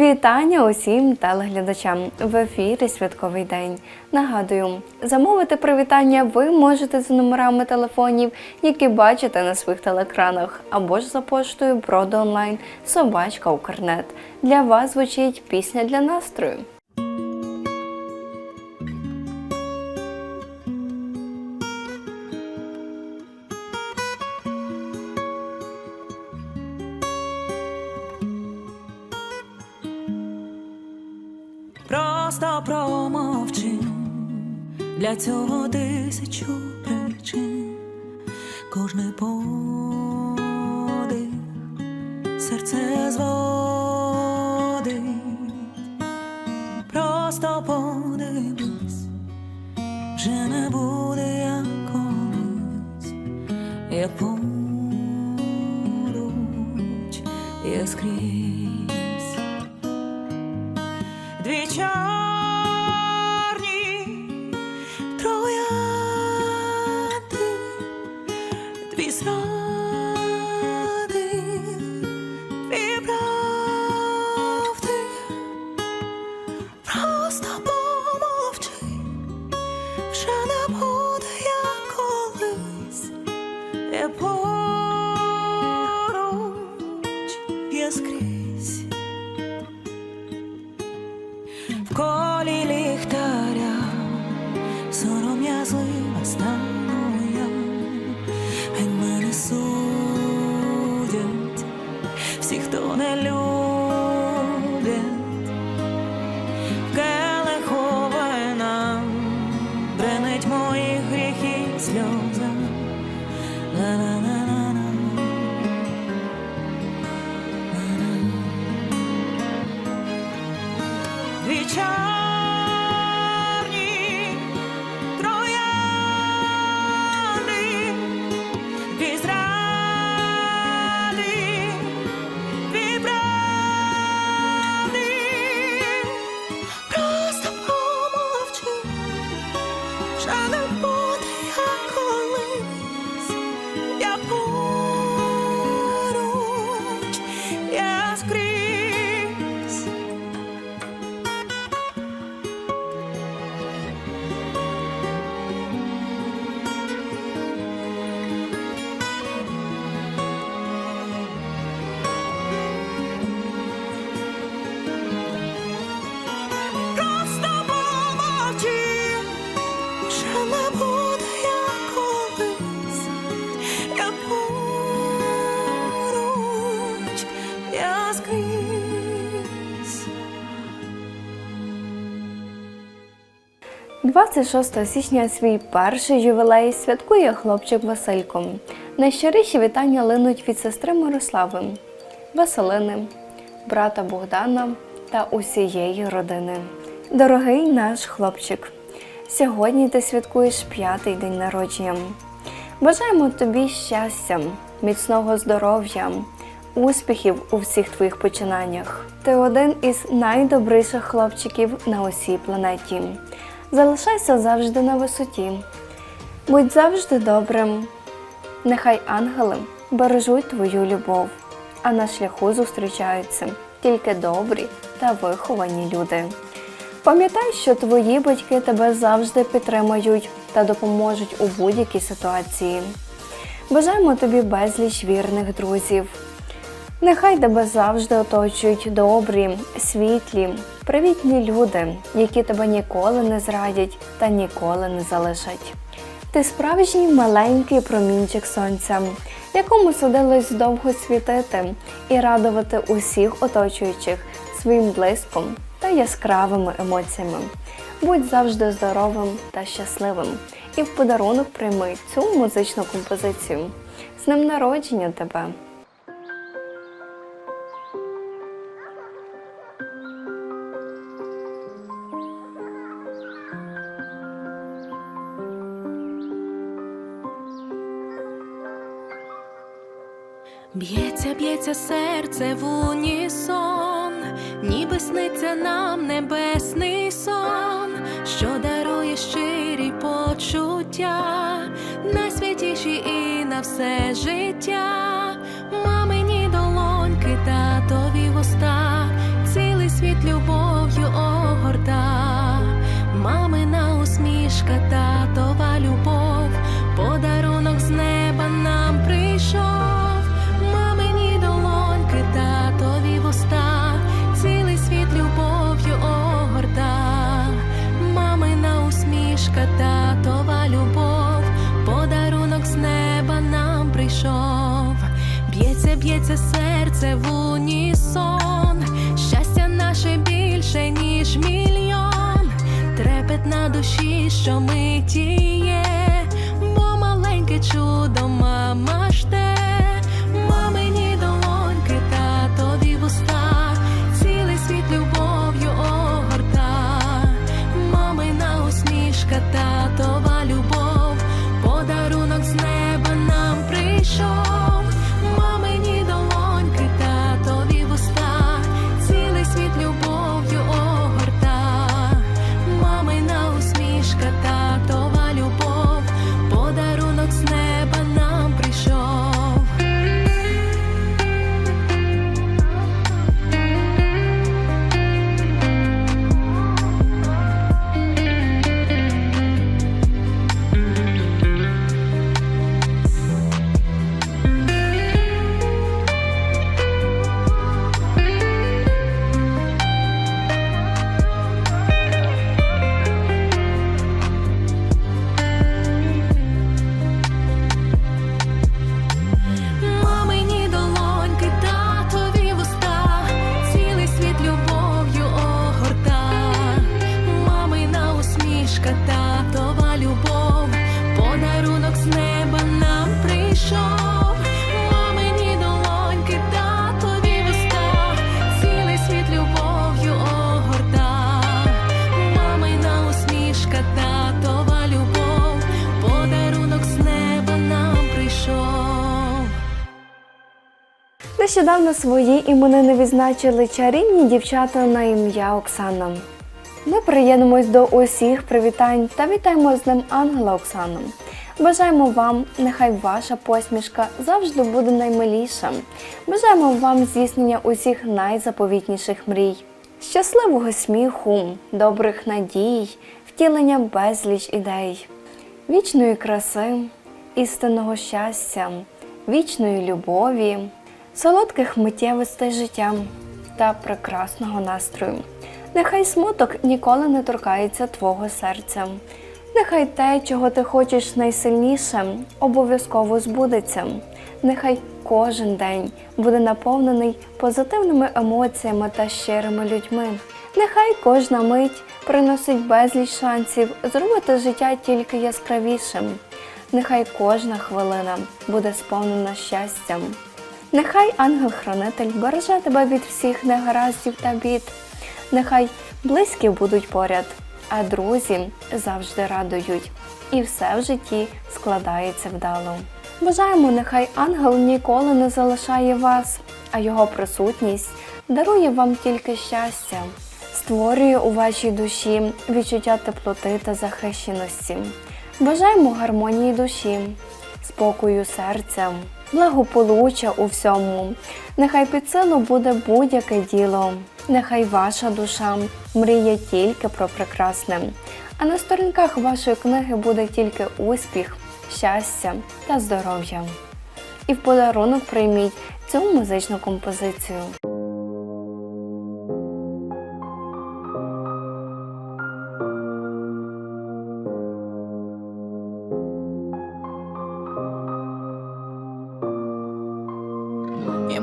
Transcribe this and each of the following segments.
Вітання усім телеглядачам в ефірі Святковий день. Нагадую, замовити привітання ви можете за номерами телефонів, які бачите на своїх телекранах, або ж за поштою Броди онлайн Собачка Укрнет. Для вас звучить пісня для настрою. Просто промовчи. Для цього тисячу причин, кожний подих серце зводить, просто подивись, зради, дві правди, просто помовчи, вже я поруч, я скрізь. В колі вже 26 січня свій перший ювілей святкує хлопчик Василько. Найщиріші вітання линуть від сестри Мирослави, Василини, брата Богдана та усієї родини. Дорогий наш хлопчик, сьогодні ти святкуєш п'ятий день народження. Бажаємо тобі щастя, міцного здоров'я, успіхів у всіх твоїх починаннях. Ти один із найдобріших хлопчиків на усій планеті. Залишайся завжди на висоті. Будь завжди добрим. Нехай ангели бережуть твою любов, а на шляху зустрічаються тільки добрі та виховані люди. Пам'ятай, що твої батьки тебе завжди підтримають та допоможуть у будь-якій ситуації. Бажаємо тобі безліч вірних друзів. Нехай тебе завжди оточують добрі, світлі, привітні люди, які тебе ніколи не зрадять та ніколи не залишать. Ти справжній маленький промінчик сонця, якому судилось довго світити і радувати усіх оточуючих своїм блиском та яскравими емоціями. Будь завжди здоровим та щасливим і в подарунок прийми цю музичну композицію. З днем народження тебе! Б'ється, б'ється серце в унісон, ніби сниться нам небесний сон, що дарує щирі почуття, найсвятіші і на все життя, мамині долоньки, татові вуста, цілий світ любов'ю огорта, мамина усмішка, татова любов, б'ється, серце в унісон, щастя наше більше, ніж мільйон, трепет на душі, що митіє, бо маленьке чудо мама жде, мамині долоньки, татові вуста, цілий світ любов'ю огорта, мамина усмішка, татова Нещодавно свої іменини відзначили чарівні дівчата на ім'я Оксана. Ми приєднуємось до усіх привітань та вітаємо з ним Ангела Оксану. Бажаємо вам, нехай ваша посмішка завжди буде наймиліша. Бажаємо вам здійснення усіх найзаповітніших мрій, щасливого сміху, добрих надій, втілення безліч ідей, вічної краси, істинного щастя, вічної любові, солодких миттєвостей життя та прекрасного настрою. Нехай смуток ніколи не торкається твого серця. Нехай те, чого ти хочеш найсильніше, обов'язково збудеться. Нехай кожен день буде наповнений позитивними емоціями та щирими людьми. Нехай кожна мить приносить безліч шансів зробити життя тільки яскравішим. Нехай кожна хвилина буде сповнена щастям. Нехай ангел-хранитель береже тебе від всіх негараздів та бід. Нехай близькі будуть поряд, а друзі завжди радують, і все в житті складається вдало. Бажаємо, нехай ангел ніколи не залишає вас, а його присутність дарує вам тільки щастя, створює у вашій душі відчуття теплоти та захищеності. Бажаємо гармонії душі, спокою серця, благополуччя у всьому. Нехай під силу буде будь-яке діло. Нехай ваша душа мріє тільки про прекрасне, а на сторінках вашої книги буде тільки успіх, щастя та здоров'я. І в подарунок прийміть цю музичну композицію.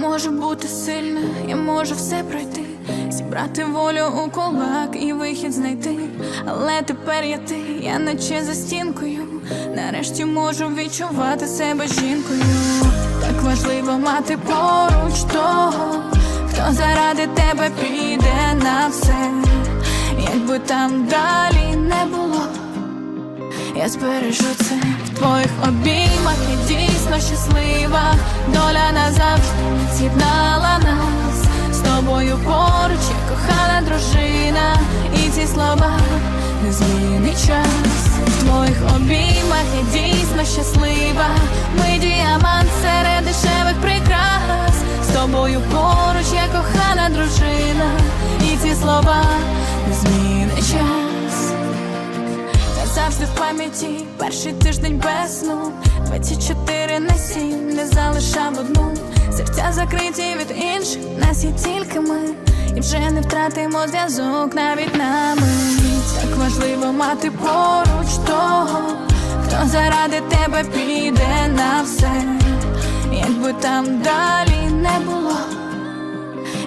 Можу бути сильна, я можу все пройти, зібрати волю у кулак і вихід знайти. Але тепер я ти, я наче за стінкою. Нарешті можу відчувати себе жінкою. Так важливо мати поруч того, хто заради тебе піде на все, якби там далі не було. Я збережу це твоїх обіймах, я дійсно щаслива. Доля назавжди з'єднала нас з тобою поруч, як кохана дружина, і ці слова не змінить час. В твоїх обіймах я дійсно щаслива. Ми діамант серед дешевих прикрас. З тобою поруч, як кохана дружина, і ці слова не змінить час. Завжди пам'яті перший тиждень без сну 24 на 7 не залишав одну Серця закриті від інших, нас є тільки ми І вже не втратимо зв'язок навіть на мить Так важливо мати поруч того, хто заради тебе піде на все, якби там далі не було.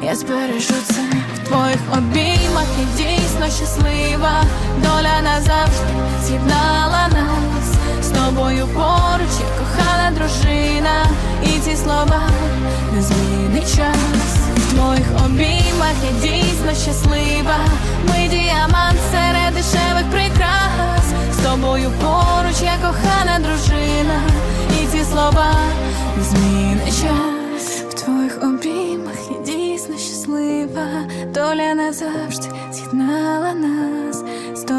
Я збережу це в твоїх обіймах, я дійсно щаслива. Доля назавжди тобою поруч, я кохана дружина, і ці слова не змінить час. В твоїх обіймах я дійсно щаслива. Ми діамант серед дешевих прикрас. З тобою поруч, я кохана дружина, і ці слова не змінить час. В твоїх обіймах я дійсно щаслива, доля назавжди з'єднала нас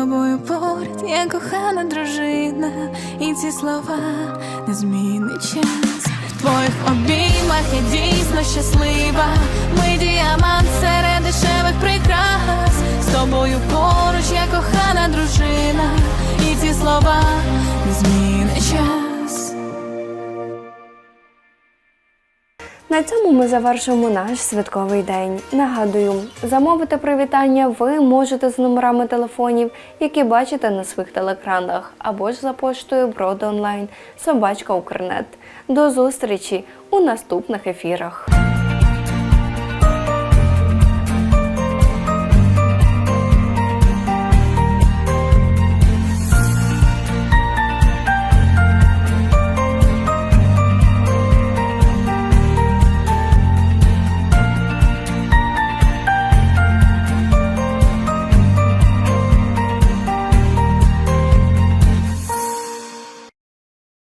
тобою поряд, я кохана дружина, і ці слова не змінить час. В твоїх обіймах я дійсно щаслива. Ми діамант серед дешевих прикрас. З тобою поруч, я кохана дружина, і ці слова не змінить На цьому ми завершимо наш святковий день. Нагадую, замовити привітання ви можете з номерами телефонів, які бачите на своїх телекранах, або ж за поштою брод онлайн, собачка Укрнет. До зустрічі у наступних ефірах.